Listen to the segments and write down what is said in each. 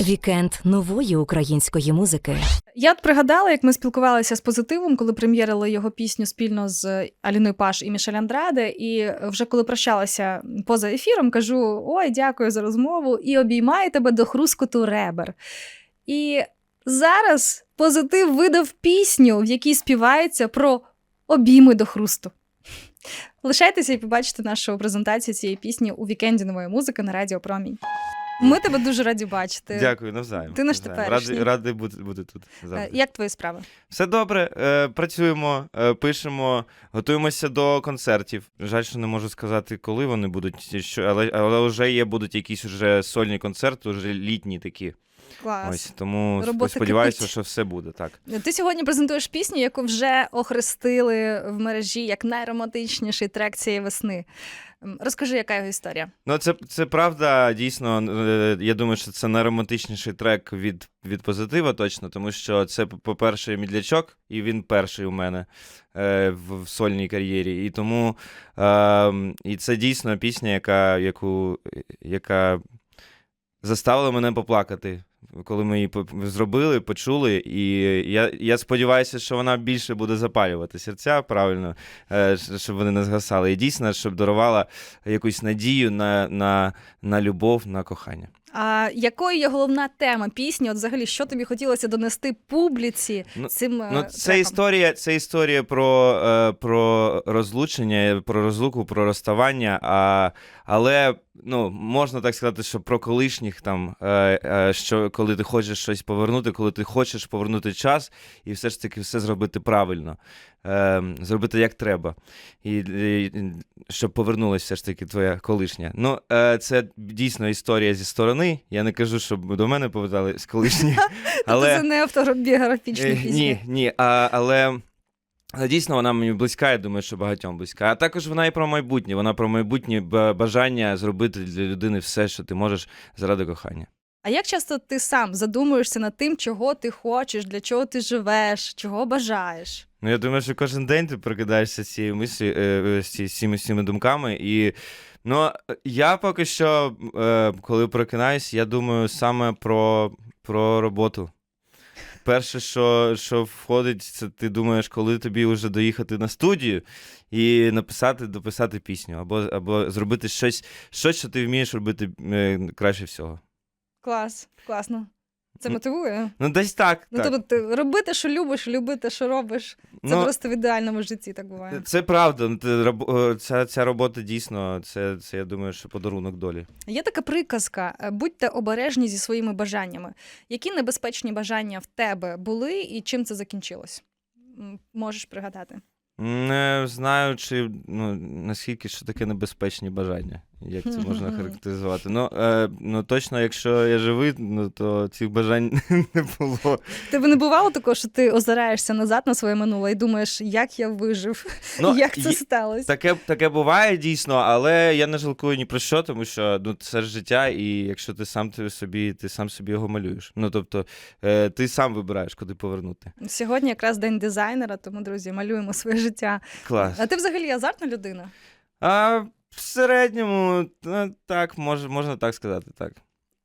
Вікенд нової української музики. Я пригадала, як ми спілкувалися з позитивом, коли прем'єрили його пісню спільно з Аліною Паш і Мішель Андраде. І вже коли прощалася поза ефіром, кажу: Ой, дякую за розмову і обіймаю тебе до хрускоту ребер. І зараз позитив видав пісню, в якій співається про обійми до хрусту. Лишайтеся і побачите нашу презентацію цієї пісні у вікенді нової музики на Радіо Промінь. Ми тебе дуже раді бачити. Дякую, навзаєм. Ти наш навзаєм. теперішній. Радий, радий бути, бути тут. Е, завжди. Як твої справи? Все добре, е, працюємо, е, пишемо, готуємося до концертів. Жаль, що не можу сказати, коли вони будуть, що, але, але вже є, будуть якісь вже сольні концерти, вже літні такі. Клас. Ось тому Робота сподіваюся, кипить. що все буде так. Ти сьогодні презентуєш пісню, яку вже охрестили в мережі як найромантичніший трек цієї весни. Розкажи, яка його історія? Ну, це, це правда, дійсно. е, Я думаю, що це найромантичніший трек від, від позитива, точно, тому що це, по-перше, мідлячок, і він перший у мене е, в, в сольній кар'єрі. І тому е, і це дійсно пісня, яка, яку, яка заставила мене поплакати. Коли ми її зробили, почули, і я, я сподіваюся, що вона більше буде запалювати серця, правильно, е, щоб вони не згасали. І дійсно, щоб дарувала якусь надію на, на, на любов, на кохання. А якою є головна тема пісні? От взагалі, що тобі хотілося донести публіці Ну, цим е, Ну, це історія, це історія про, е, про розлучення, про розлуку, про розставання. А, але ну, можна так сказати, що про колишніх там, е, е, що коли ти хочеш щось повернути, коли ти хочеш повернути час і все ж таки все зробити правильно, е, зробити як треба. І, і щоб повернулася все ж таки твоя колишня. Ну, е, це дійсно історія зі сторони. Я не кажу, щоб до мене повертались колишні. Тобто це не автобіографічні Е, пісні. Ні, ні, а, але. Але дійсно вона мені близька, я думаю, що багатьом близька. А також вона і про майбутнє. Вона про майбутнє бажання зробити для людини все, що ти можеш заради кохання. А як часто ти сам задумуєшся над тим, чого ти хочеш, для чого ти живеш, чого бажаєш? Ну, я думаю, що кожен день ти прокидаєшся цією мислі, е, е, з ці- цими, з думками. І ну, я поки що, е, коли прокинаюсь, я думаю саме про, про роботу. Перше, що, що входить, це ти думаєш, коли тобі вже доїхати на студію і написати, дописати пісню, або, або зробити щось, щось, що ти вмієш робити краще всього. Клас, класно. Це мотивує. Ну, десь так. Ну, так. тобто, ти робити, що любиш, любити, що робиш. Це Ну, просто в ідеальному житті так буває. Це правда. Ну, е, Ця, ця робота дійсно, це, це, я думаю, що подарунок долі. Є така приказка: е, будьте обережні зі своїми бажаннями. Які небезпечні бажання в тебе були і чим це закінчилось? Можеш пригадати? Не знаю, чи ну, наскільки що таке небезпечні бажання, як це можна характеризувати. Ну, е, ну точно, якщо я живий, ну то цих бажань не було. Тебе не бувало такого, що ти озираєшся назад на своє минуле і думаєш, як я вижив, Ну, як це сталося? Таке, таке буває дійсно, але я не жалкую ні про що, тому що ну, це ж життя, і якщо ти сам ти собі, ти сам собі його малюєш. Ну тобто, е, ти сам вибираєш, куди повернути. Сьогодні якраз день дизайнера, тому, друзі, малюємо своє життя. Клас. А ти взагалі азартна людина? А в середньому, ну, так, мож, можна так сказати, так.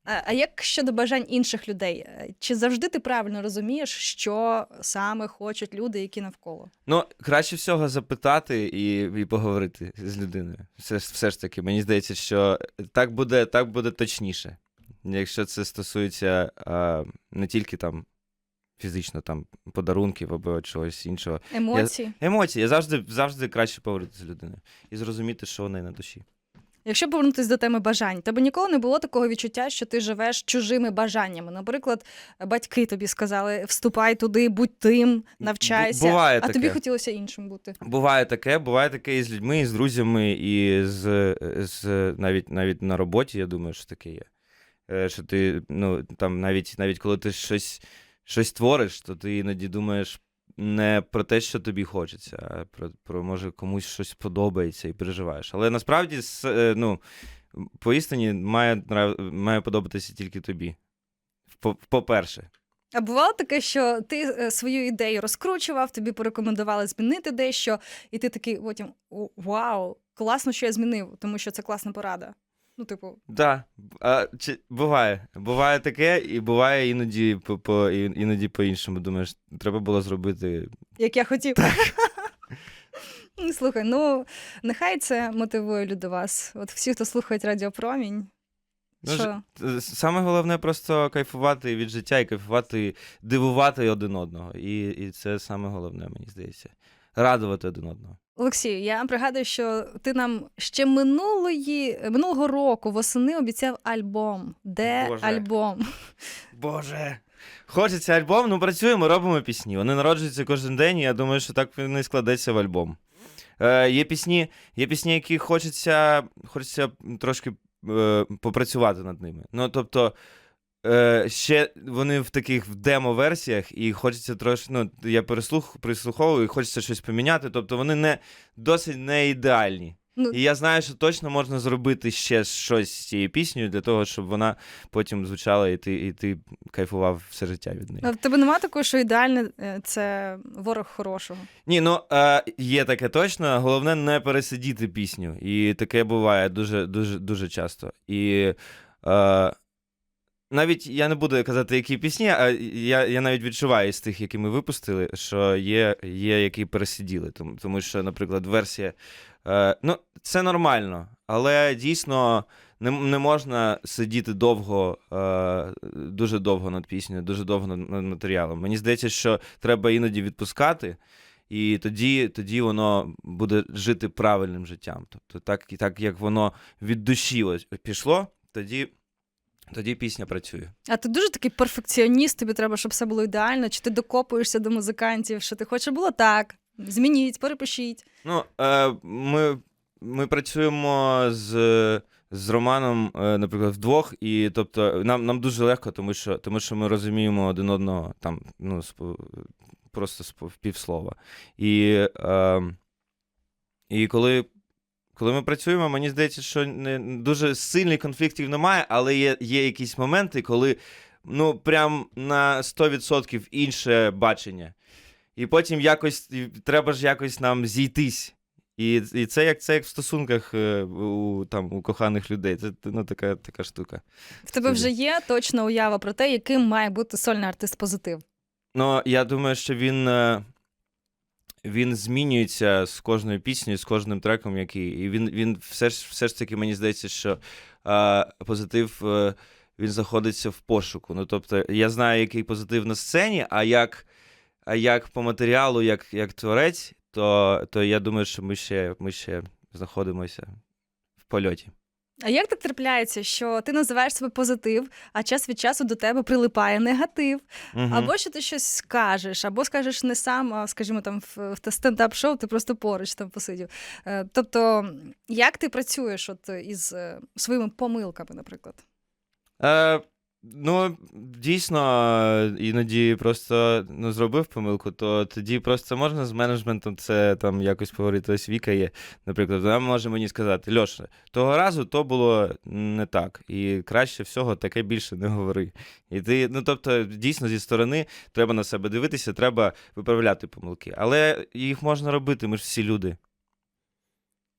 А, а як щодо бажань інших людей? Е, Чи завжди ти правильно розумієш, що саме хочуть люди, які навколо? Ну, краще всього запитати і, і поговорити з людиною. Все, ж- все ж таки, мені здається, що так буде, так буде точніше. Якщо це стосується а, не тільки там фізично там подарунків або чогось іншого. Емоції? Емоції, завжди, завжди краще поговорити з людиною і зрозуміти, що у неї на душі. Якщо повернутися до теми бажань, тебе ніколи не було такого відчуття, що ти живеш чужими бажаннями. Наприклад, батьки тобі сказали: вступай туди, будь тим, навчайся. буває а тобі хотілося іншим бути. Буває таке, буває таке і з людьми, і з друзями, і з, з навіть навіть на роботі, я думаю, що таке є. Е, Що ти, ну, там, навіть, навіть коли ти щось, щось твориш, то ти іноді думаєш не про те, що тобі хочеться, а про, про може комусь щось подобається і переживаєш. Але насправді, е, ну, поістині має, має подобатися тільки тобі. По- По-перше. А бувало таке, що ти е, свою ідею розкручував, тобі порекомендували змінити дещо, і ти такий потім вау, класно, що я змінив, тому що це класна порада. Ну, типу, Да. А, чи, буває. Буває таке, і буває іноді по, по, іноді по-іншому. Думаєш, треба було зробити. як я хотів. Ну, Слухай, ну нехай це мотивує люди вас. От всі, хто слухають Радіопромінь. Ну, що? Е, Саме головне просто кайфувати від життя і кайфувати, дивувати один одного. І, і це саме головне, мені здається. Радувати один одного. Олексію, я пригадую, що ти нам ще минулої, минулого року восени обіцяв альбом. Де Боже. альбом? Боже. Хочеться альбом, ну працюємо, робимо пісні. Вони народжуються кожен день, і я думаю, що так і складеться в альбом. Е, є, пісні, є пісні, які хочеться, хочеться трошки е, попрацювати над ними. Ну, тобто, е, ще вони в таких в демо-версіях, і хочеться трошки. Ну, я переслух, прислуховую, і хочеться щось поміняти. Тобто вони не досить не ідеальні. Ну, І я знаю, що точно можна зробити ще щось з цією піснею для того, щоб вона потім звучала, і ти, і ти кайфував все життя від неї. а в тебе нема такого, що ідеальне е, це ворог хорошого. Ні, ну е, є таке точно. Головне не пересидіти пісню. І таке буває дуже, дуже, дуже часто. І е, навіть я не буду казати, які пісні, а я, я навіть відчуваю з тих, які ми випустили, що є, є які пересиділи. Тому, тому що, наприклад, версія. Е, ну, це нормально, але дійсно не, не можна сидіти довго, е, дуже довго над піснею, дуже довго над, матеріалом. Мені здається, що треба іноді відпускати. І тоді, тоді воно буде жити правильним життям. Тобто, так, так як воно від душі ось пішло, тоді, тоді пісня працює. А ти дуже такий перфекціоніст, тобі треба, щоб все було ідеально, чи ти докопуєшся до музикантів, що ти хочеш, було так. Змініть, перепишіть. Ну, е, ми, ми працюємо з, з Романом, е, наприклад, вдвох, і тобто нам, нам дуже легко, тому що, тому що ми розуміємо один одного там, ну, просто з півслова. І, е, і коли. Коли ми працюємо, мені здається, що не дуже сильних конфліктів немає, але є, є якісь моменти, коли ну прям на 100% інше бачення. І потім якось треба ж якось нам зійтись. І, і це як це як в стосунках е, у, там, у коханих людей. Це ну, така, така штука. В тебе вже є точна уява про те, яким має бути сольний артист позитив. Ну, я думаю, що він, е, він змінюється з кожною піснею, з кожним треком, який. І він, він все ж все ж таки, мені здається, що е, позитив е, він знаходиться в пошуку. Ну, тобто, я знаю, який позитив на сцені, а як, а як по матеріалу, як, як творець, то, то я думаю, що ми ще, ми ще знаходимося в польоті. А як так трапляється, що ти називаєш себе позитив, а час від часу до тебе прилипає негатив? Мгм. Або що ти щось скажеш, або скажеш не сам, а скажімо, там в, в стендап-шоу ти просто поруч там посидів. Е, Тобто, як ти працюєш от із е, своїми помилками, наприклад? Е, ну, дійсно, іноді просто ну, зробив помилку, то тоді просто можна з менеджментом це там якось поговорити. Ось Віка є, наприклад, вона може мені сказати: Льоша, того разу то було не так. І краще всього таке більше не говори. І ти, ну тобто, дійсно, зі сторони треба на себе дивитися, треба виправляти помилки. Але їх можна робити, ми ж всі люди.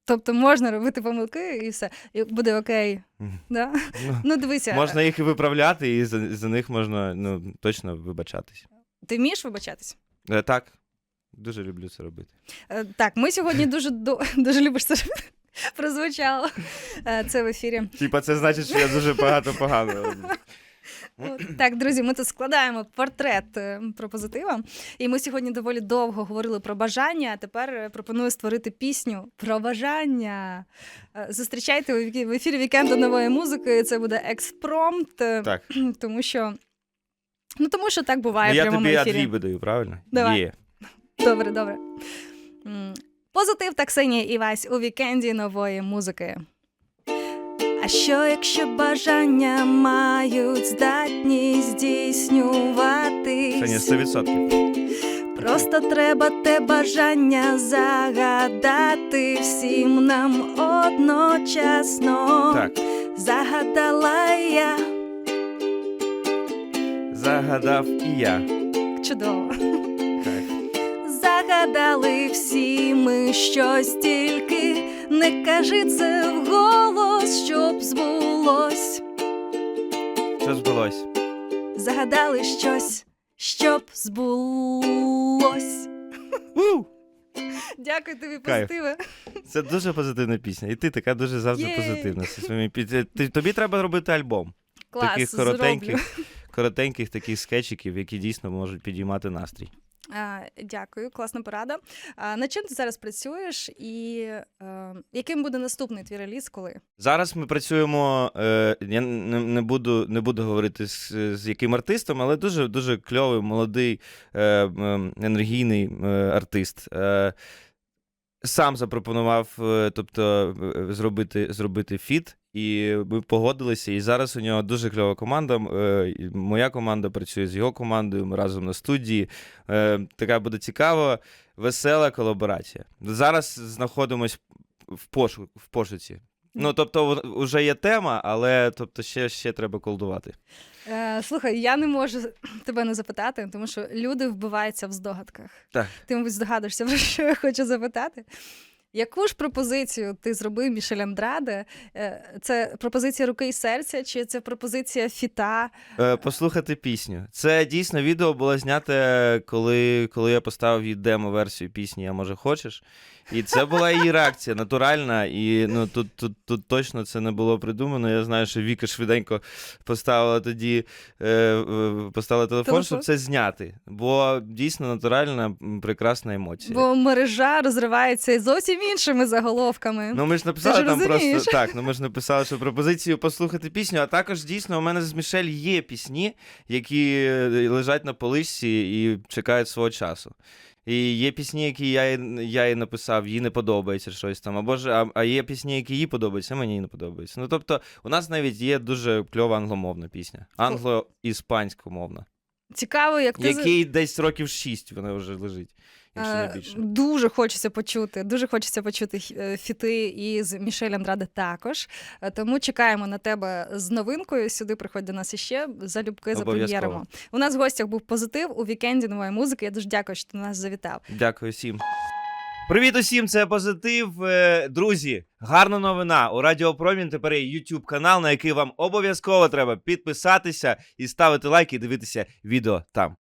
Тобто можна робити помилки і все, і буде окей. Да? Ну, Ну, дивися, можна їх і виправляти, і за, за них можна ну, точно вибачатись. ти вмієш вибачатись? Е, Так, дуже люблю це робити. Е, Так, ми сьогодні дуже до... дуже любиш це. Прозвучало Е, це в ефірі. Типа, це значить, що я дуже багато погано роблю. Так, друзі, ми тут складаємо портрет е, про позитива. І ми сьогодні доволі довго говорили про бажання. А тепер е, пропоную створити пісню про бажання. Е, Зустрічайте в ефірі вікенду нової музики. Це буде експромт, Так, тому що. Ну, тому що так буває ну, в я прямому тобі ефірі. адріби даю, правильно? Давай. Є. Добре, добре. Позитив та Ксенія Івась у вікенді нової музики. А що, якщо бажання мають здатність здійснювати? Це не 100%. Просто треба те бажання загадати всім нам одночасно. Так, Загадала я загадав і я. чудово. Так. Загадали всі ми щось тільки, не кажи це вголос, щоб збулось. Що збулось? Загадали щось, щоб збулось. У! Дякую тобі, Кайф. позитиве. Це дуже позитивна пісня. І ти така дуже завжди Єй. позитивна. зі своїми пі- ти- Тобі треба робити альбом. Клас, таких зроблю. коротеньких, коротеньких таких скетчиків, які дійсно можуть підіймати настрій. Дякую, класна порада. На чим ти зараз працюєш, і е, яким буде наступний твій реліз, коли? Зараз ми працюємо. Е, я не, буду, не буду говорити з, яким артистом, але дуже дуже кльовий, молодий, е, енергійний артист. Е, сам запропонував, е, тобто, е, зробити, зробити фіт. І ми погодилися. І зараз у нього дуже кльова команда. Е, Моя команда працює з його командою. Ми разом на студії. Е, Така буде цікава, весела колаборація. Зараз знаходимось в пошуці. Ну, тобто, вже є тема, але тобто, ще, ще треба колдувати. Е, слухай, я не можу тебе не запитати, тому що люди вбиваються в здогадках. Так. Ти, мабуть, здогадуєшся, про що я хочу запитати. Яку ж пропозицію ти зробив Мішель Андраде? Е, Це пропозиція руки і серця, чи це пропозиція фіта? Е, послухати пісню. Це дійсно відео було знято, коли, коли я поставив їй демо-версію пісні Я може хочеш. І це була її реакція натуральна. І ну, тут, тут, тут точно це не було придумано. Я знаю, що Віка швиденько поставила тоді е, поставила телефон, Телефон. щоб це зняти. Бо дійсно натуральна, прекрасна емоція. Бо мережа розривається зовсім іншими заголовками. Ну, ми ж написали ж там розумієш. просто так. Ну ми ж написали, що пропозицію послухати пісню. А також дійсно у мене з Мішель є пісні, які е, лежать на поличці і чекають свого часу. І є пісні, які я, я їй написав, їй не подобається щось там. Або ж, а, а є пісні, які їй подобаються, а мені не подобаються. Ну тобто, у нас навіть є дуже кльова англомовна пісня. Англо-іспанськомовна. Цікаво, як ти Який десь років шість вона вже лежить. Якщо не більше. Дуже хочеться почути. Дуже хочеться почути х- е, фіти із Мішель Андраде також. Е, Тому чекаємо на тебе з новинкою. Сюди приходь до нас іще. Залюбки Обов'язково. запрем'єримо. У нас в гостях був позитив у вікенді нової музики. Я дуже дякую, що ти до нас завітав. Дякую всім. Привіт усім, це позитив. Е, Друзі, гарна новина. У Радіо Промінь тепер є YouTube канал, на який вам обов'язково треба підписатися і ставити лайки і дивитися відео там.